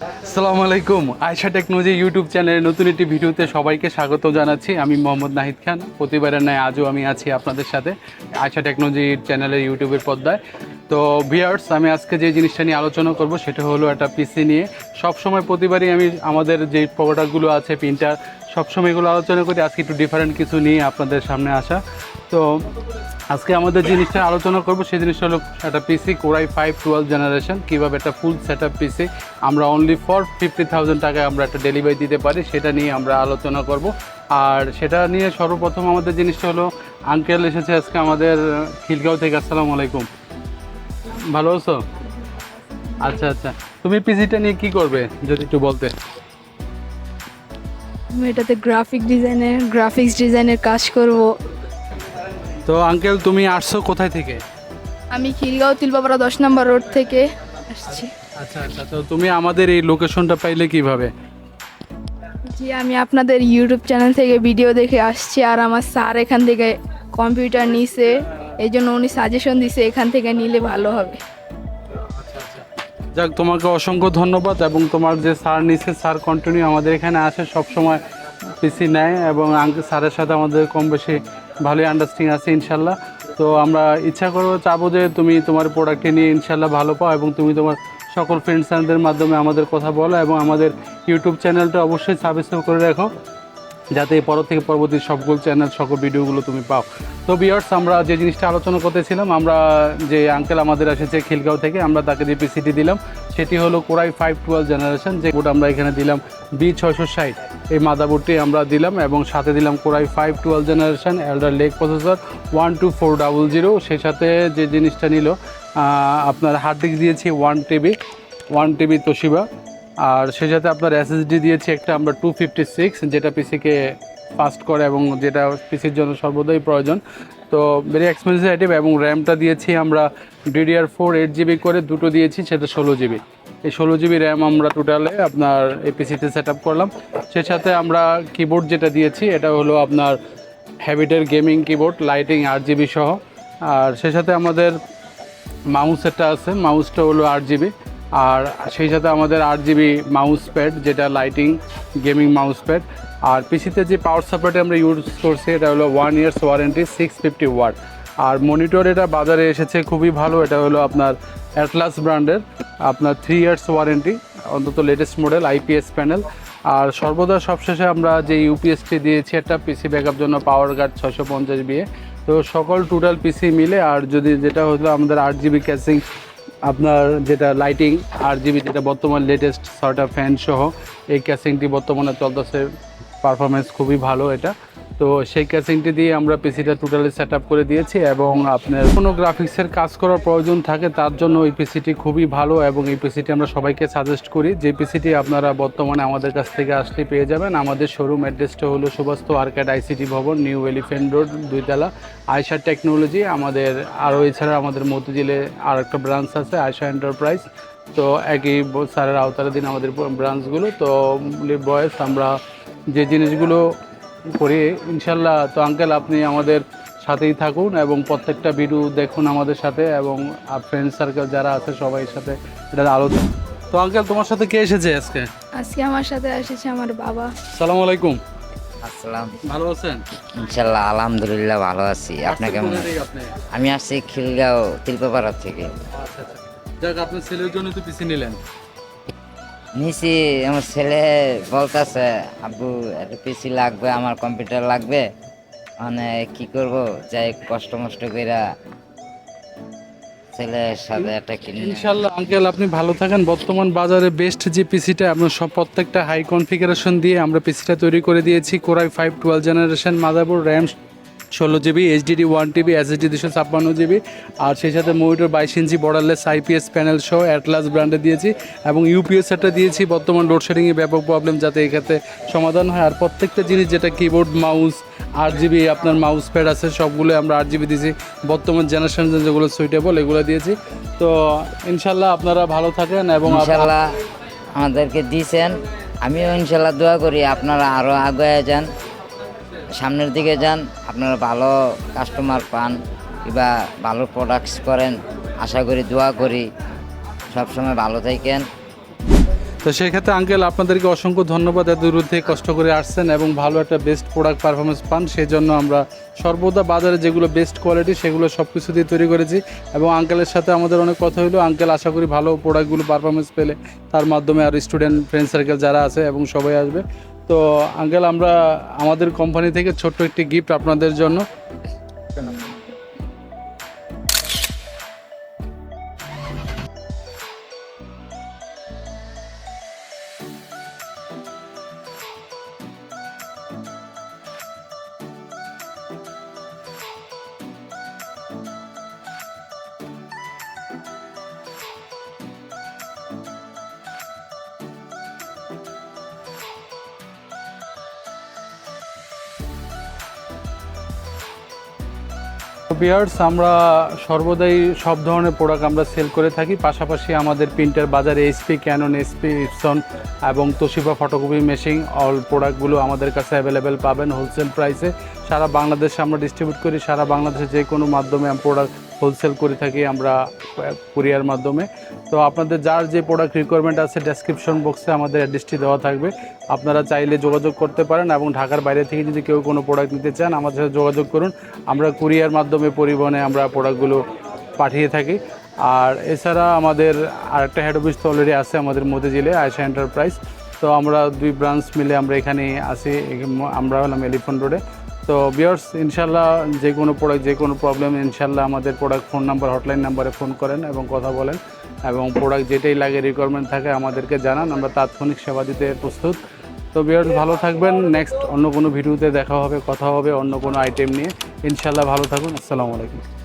আসসালামু আলাইকুম। আয়সা technology YouTube চ্যানেলের নতুন একটি ভিডিওতে সবাইকে স্বাগত জানাচ্ছি। আমি মোহাম্মদ নাহিদ খান। প্রতিবারের ন্যায় আজও আমি আছি আপনাদের সাথে আয়সা টেকনোলজি চ্যানেলের ইউটিউবের পর্দায়। তো ভিয়ার্স আমি আজকে যে জিনিসটা নিয়ে আলোচনা করব সেটা হলো একটা পিসি নিয়ে। সব সময় প্রতিবারই আমি আমাদের যে প্রোডাক্টগুলো আছে প্রিন্টার সবসময় এগুলো আলোচনা করি। আজকে একটু ডিফারেন্ট কিছু নিয়ে আপনাদের সামনে আসা। তো আজকে আমাদের জিনিসটা আলোচনা করব, সেই জিনিসটা হলো একটা PC core i five twelve generation কীভাবে একটা ফুল সেট আপ পিসি আমরা অনলি ফর ফিফটি থাউজেন্ড টাকায় আমরা একটা ডেলিভারি দিতে পারি, সেটা নিয়ে আমরা আলোচনা করব। আর সেটা নিয়ে সর্বপ্রথম আমাদের জিনিসটা হলো আঙ্কেল এসেছে আজকে আমাদের, খিলগাঁও থেকে। আসসালামু আলাইকুম। ভালো আছো? আচ্ছা আচ্ছা। তুমি পিজিটা নিয়ে কি করবে? যদি একটু বলতে। আমি এটাতে গ্রাফিক ডিজাইনের গ্রাফিক্স ডিজাইনের কাজ করব। তো আঙ্কেল তুমি আসছো কোথায় থেকে? আমি খিলগাঁও তিলবাপাড়া দশ নম্বর রোড থেকে আসছি। আচ্ছা আচ্ছা। তো তুমি আমাদের এই লোকেশনটা পাইলে কীভাবে? জি আমি আপনাদের ইউটিউব চ্যানেল থেকে ভিডিও দেখে আসছি আর আমার স্যার এখান থেকে কম্পিউটার নিছে। এই জন্য উনি সাজেশন দিছে, এখান থেকে নিলে ভালো হবে। যাক, তোমাকে অসংখ্য ধন্যবাদ এবং তোমার যে স্যার নিচ্ছে স্যার কন্টিনিউ আমাদের এখানে আসে সব সময় পিসি নেয় এবং আঙ্কেল স্যারের সাথে আমাদের কম বেশি ভালোই আন্ডারস্ট্যান্ডিং আছে, ইনশাল্লাহ। তো আমরা ইচ্ছা করব, চাবো যে তুমি তোমার প্রোডাক্টটি নিয়ে ইনশাল্লাহ ভালো পাও এবং তুমি তোমার সকল ফ্রেন্ডসদের মাধ্যমে আমাদের কথা বলো এবং আমাদের ইউটিউব চ্যানেলটা অবশ্যই সাবস্ক্রাইব করে রাখো। যাতে পর থেকে পরবর্তী সবগুলো চ্যানেল সকল ভিডিওগুলো তুমি পাও। তো বিয়ার্স আমরা যে জিনিসটা আলোচনা করতেছিলাম, আমরা যে আঙ্কেল আমাদের এসেছে খিলগাঁও থেকে, আমরা তাকে যে পিসিটি দিলাম, সেটি হলো core i five twelve generation যে বোর্ড আমরা এখানে দিলাম বি ছয়শো ষাট। এই মাদাবোর্ডটি আমরা দিলাম এবং সাথে দিলাম core i five twelve generation Alder Lake processor one two four double zero সেই সাথে যে জিনিসটা নিল আপনার হার্ড ডিস্ক দিয়েছি one TB one TB Toshiba আর সেই সাথে আপনার এসএসডি দিয়েছি একটা আমরা টু ফিফটি সিক্স যেটা পিসিকে ফাস্ট করে এবং যেটা পিসির জন্য সর্বদাই প্রয়োজন। তো ভেরি এক্সপেন্সিভ আইটেম এবং র্যামটা দিয়েছি আমরা ডিডিআর ফোর এইট জিবি করে দুটো দিয়েছি, সেটা ষোলো জিবি এই ষোলো জিবি র্যাম আমরা টোটালে আপনার এই পিসিতে সেট আপ করলাম। সেই সাথে আমরা কিবোর্ড যেটা দিয়েছি, এটা হলো আপনার হ্যাবিটের গেমিং কিবোর্ড লাইটিং আট জিবি সহ। আর সেই সাথে আমাদের মাউস একটা আছে মাউসটা হলো আট জিবি আর সেই সাথে আমাদের আট জিবি মাউস প্যাড যেটা লাইটিং গেমিং মাউস প্যাড আর পিসিতে যে পাওয়ার সাপোর্টে আমরা ইউজ করছি, এটা হলো one years warranty six fifty watt আর মনিটর এটা বাজারে এসেছে, খুবই ভালো, এটা হলো আপনার অ্যাটলাস ব্র্যান্ডের আপনার থ্রি ইয়ার্স ওয়ারেন্টি অন্তত লেটেস্ট মডেল আইপিএস প্যানেল আর সর্বদা সবশেষে আমরা যে ইউপিএসটি দিয়েছি, একটা পিসি ব্যাকআপ জন্য পাওয়ার গার্ড ছয়শো পঞ্চাশ বিয়ে তো সকল টোটাল পিসি মিলে, আর যদি যেটা হলো আমাদের আট জিবি ক্যাসিং আপনার যেটা লাইটিং আর জিবি যেটা বর্তমান লেটেস্ট ছয়টা ফ্যান সহ এই ক্যাসিংটি বর্তমানে চলতেছে পারফরমেন্স খুবই ভালো এটা। তো সেই ক্যাসিংটি দিয়ে আমরা পিসিটা টোটালি সেট করে দিয়েছি এবং আপনার কোনো গ্রাফিক্সের কাজ করার প্রয়োজন থাকে তার জন্য এই পিসিটি খুবই ভালো এবং এই পিসিটি আমরা সবাইকে সাজেস্ট করি। যে পিসিটি আপনারা বর্তমানে আমাদের কাছ থেকে আসলে পেয়ে যাবেন। আমাদের শোরুম অ্যাড্রেসটা হলো Subastu arcade ICT Bhaban new elephant road দুইতলা। Ayesha technology আমাদের আরও এছাড়া আমাদের মতিঝিলে আর একটা ব্রাঞ্চ আছে আয়শা এন্টারপ্রাইজ তো একই স্যারের আওতার দিন আমাদের ব্রাঞ্চগুলো তো বয়স, আমরা যে জিনিসগুলো করি। ইনশাল্লাহ তো আঙ্কেল আপনি আমাদের সাথেই থাকুন এবং প্রত্যেকটা ভিডিও দেখুন আমাদের সাথে এবং ফ্রেন্ড সার্কেল যারা আছে সবাই সাথে এটা আলোচনা তো আঙ্কেল তোমার সাথে কে এসেছে আজকে? আজকে আমার সাথে এসেছে আমার বাবা। সালাম আলাইকুম। আসসালাম। ভালো আছেন? ইনশাল্লাহ আলহামদুলিল্লাহ ভালো আছি। আপনি কেমন আপনি? আমি আসছি খিলগাঁও তিলপাপাড়া থেকে। আচ্ছা আচ্ছা। যাক আপনার ছেলের জন্য তো পিছিয়ে নিলেন। নিচি আমার ছেলে বলতেছে, আব্বু একটা পিসি লাগবে, আমার কম্পিউটার লাগবে। মানে কি করব? যাই কষ্ট মষ্ট কইরা ছেলের সাথে একটা কিনে ইনশাল্লাহ আঙ্কেল, আপনি ভালো থাকেন। বর্তমান বাজারে বেস্ট যে পিসিটা আপনার সব প্রত্যেকটা হাই কনফিগারেশন দিয়ে আমরা পিসিটা তৈরি করে দিয়েছি। Core i five twelve generation motherboard RAM ষোলো GB HDD one TB SSD দুশো ছাপ্পান্ন জিবি আর সেই সাথে মনিটর বাইশ ইঞ্চি বর্ডারলেস আইপিএস প্যানেল সহ অ্যাটলাস ব্র্যান্ডে দিয়েছি এবং ইউপিএস একটা দিয়েছি। বর্তমান লোডশেডিংয়ে ব্যাপক প্রবলেম যাতে এক্ষেত্রে সমাধান হয়। আর প্রত্যেকটা জিনিস যেটা কিবোর্ড মাউস আট জিবি আপনার মাউস প্যাড আছে সবগুলো আমরা আট জিবি দিয়েছি। বর্তমান জেনারেশন যেগুলো সুইটেবল এগুলো দিয়েছি। তো ইনশাল্লাহ আপনারা ভালো থাকেন এবং আমাদেরকে দিয়েছেন। আমিও ইনশাল্লাহ দোয়া করি আপনারা আরও আগে যান। সামনের দিকে যান, আপনারা ভালো কাস্টমার পান কিংবা ভালো প্রোডাক্টস করেন, আশা করি, দোয়া করি, সবসময় ভালো থাকেন। তো সেক্ষেত্রে আঙ্কেল আপনাদেরকে অসংখ্য ধন্যবাদ এত দূর থেকে কষ্ট করে আসছেন এবং ভালো একটা বেস্ট প্রোডাক্ট পারফরমেন্স পান সেই জন্য আমরা সর্বদা বাজারে যেগুলো বেস্ট কোয়ালিটি সেগুলো সব কিছু দিয়ে তৈরি করেছি এবং আঙ্কেলের সাথে আমাদের অনেক কথা হলো আঙ্কেল আশা করি ভালো প্রোডাক্টগুলো পারফরমেন্স পেলে তার মাধ্যমে আর স্টুডেন্ট ফ্রেন্ড সার্কেল যারা আছে এবং সবাই আসবে। তো আঙ্কেল আমরা আমাদের কোম্পানি থেকে ছোট্ট একটি গিফট আপনাদের জন্য। বিয়ার্স আমরা সর্বদাই সব ধরনের প্রোডাক্ট আমরা সেল করে থাকি। পাশাপাশি আমাদের প্রিন্টার বাজারে এসপি ক্যানন এসপি ইপসন এবং তোশিফা ফটোকপি মেশিন অল প্রোডাক্টগুলো আমাদের কাছে অ্যাভেলেবেল পাবেন হোলসেল প্রাইসে সারা বাংলাদেশে আমরা ডিস্ট্রিবিউট করি, সারা বাংলাদেশে যে কোনো মাধ্যমে প্রোডাক্ট হোলসেল করে থাকি আমরা কুরিয়ার মাধ্যমে। তো আপনাদের যার যে প্রোডাক্ট রিকোয়ারমেন্ট আছে ডেসক্রিপশন বক্সে আমাদের অ্যাড্রেসটি দেওয়া থাকবে। আপনারা চাইলে যোগাযোগ করতে পারেন এবং ঢাকার বাইরে থেকে যদি কেউ কোনো প্রোডাক্ট নিতে চান, আমাদের সাথে যোগাযোগ করুন। আমরা কুরিয়ার মাধ্যমে পরিবহনে আমরা প্রোডাক্টগুলো পাঠিয়ে থাকি। আর এছাড়া আমাদের আরেকটা হেড অফিস তো অলরেডি আছে আমাদের মতিঝিলে আয়সা এন্টারপ্রাইজ তো আমরা দুই ব্রাঞ্চ মিলে আমরা এখানে আসি আমরা হলাম এলিফ্যান্ট রোডে তো বিয়ার্স ইনশাল্লাহ যে কোনো প্রোডাক্ট যে কোনো প্রবলেম ইনশাল্লাহ আমাদের প্রোডাক্ট ফোন নাম্বার হটলাইন নাম্বারে ফোন করেন এবং কথা বলেন এবং প্রোডাক্ট যেটাই লাগে রিকোয়ারমেন্ট থাকে আমাদেরকে জানান, আমরা তাৎক্ষণিক সেবা দিতে প্রস্তুত। তো বিয়ার্স ভালো থাকবেন। নেক্সট অন্য কোনো ভিডিওতে দেখা হবে, কথা হবে অন্য কোনো আইটেম নিয়ে। ইনশাল্লাহ ভালো থাকুন। আসসালামু আলাইকুম।